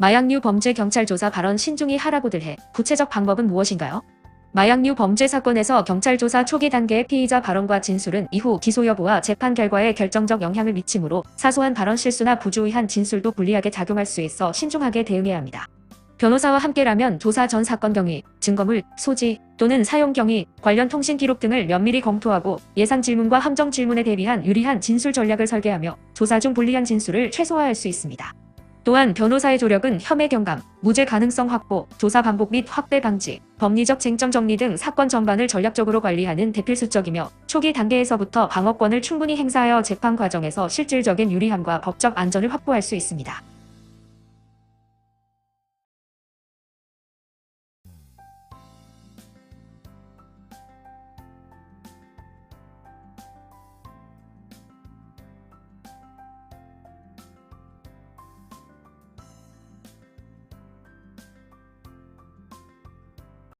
마약류 범죄 경찰 조사 발언 신중히 하라고들 해. 구체적 방법은 무엇인가요? 마약류 범죄 사건에서 경찰 조사 초기 단계의 피의자 발언과 진술은 이후 기소 여부와 재판 결과에 결정적 영향을 미치므로 사소한 발언 실수나 부주의한 진술도 불리하게 작용할 수 있어 신중하게 대응해야 합니다. 변호사와 함께라면 조사 전 사건 경위, 증거물, 소지 또는 사용 경위, 관련 통신 기록 등을 면밀히 검토하고 예상 질문과 함정 질문에 대비한 유리한 진술 전략을 설계하며 조사 중 불리한 진술을 최소화할 수 있습니다. 또한 변호사의 조력은 혐의 경감, 무죄 가능성 확보, 조사 반복 및 확대 방지, 법리적 쟁점 정리 등 사건 전반을 전략적으로 관리하는 대필수적이며 초기 단계에서부터 방어권을 충분히 행사하여 재판 과정에서 실질적인 유리함과 법적 안전을 확보할 수 있습니다.